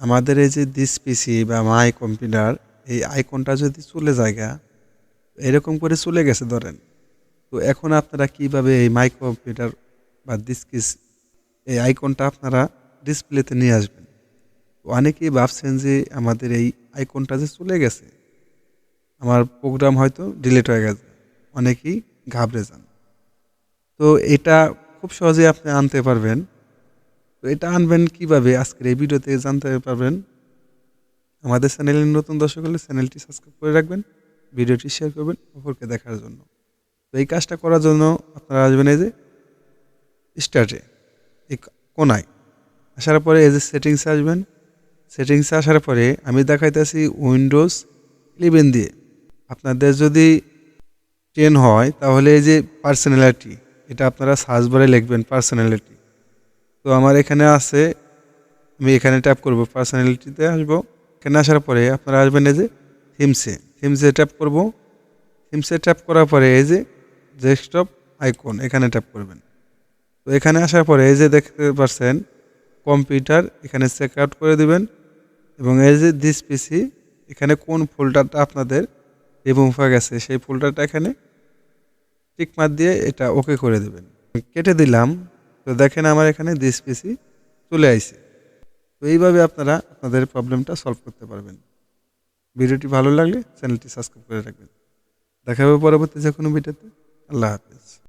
আমাদের এই যে দিস পিসি বা মাই কম্পিউটার এই আইকনটা যদি চলে জায়গা এরকম করে চলে গেছে ধরেন। তো এখন আপনারা কীভাবে এই মাই কম্পিউটার বা দিস কিস এই আইকনটা আপনারা ডিসপ্লেতে নিয়ে আসবেন? অনেকেই ভাবছেন যে আমাদের এই আইকনটা যে চলে গেছে, আমার প্রোগ্রাম হয়তো ডিলিট হয়ে গেছে। অনেকেই ঘাবড়ে যান। তো এটা খুব সহজে আপনি আনতে পারবেন। তো এটা আনবেন কীভাবে? আজকের এই ভিডিওতে জানতে পারবেন। আমাদের চ্যানেলের নতুন দর্শক হলে চ্যানেলটি সাবস্ক্রাইব করে রাখবেন, ভিডিওটি শেয়ার করবেন, অপরকে দেখার জন্য। তো এই কাজটা করার জন্য আপনারা আসবেন এই যে স্টার্টে এই কোনায়। আসার পরে এই যে সেটিংসে আসবেন। সেটিংসে আসার পরে আমি দেখাইতেছি উইন্ডোজ ইলেভেন দিয়ে। আপনাদের যদি টেন হয়, তাহলে এই যে পার্সোনালিটি এটা আপনারা সার্চ বারে লিখবেন পার্সোনালিটি তো আমার এখানে আছে, আমি এখানে ট্যাপ করব পার্সোনালিটিতে আসব। এখানে আসার পরে আপনারা আসবেন এই যে থিমসে থিমসে ট্যাপ করব। থিমসে ট্যাপ করার পরে এই যে ডেস্কটপ আইকন এখানে ট্যাপ করবেন। তো এখানে আসার পরে এই যে দেখতে পাচ্ছেন কম্পিউটার এখানে চেক আউট করে দেবেন এবং এই যে দিস পিসি এখানে কোন ফোল্ডারটা আপনাদের রিমুভ হয়ে গেছে, সেই ফোল্ডারটা এখানে টিকমার দিয়ে এটা ওকে করে দেবেন। কেটে দিলাম তো দেখেন আমার এখানে দিস পিসি চলে আইছে। তো এইভাবে আপনারা আপনাদের প্রবলেমটা সলভ করতে পারবেন। ভিডিওটি ভালো লাগলে চ্যানেলটি সাবস্ক্রাইব করে রাখবেন। দেখা হবে পরবর্তী যে কোনো ভিডিওতে। আল্লাহ হাফিজ।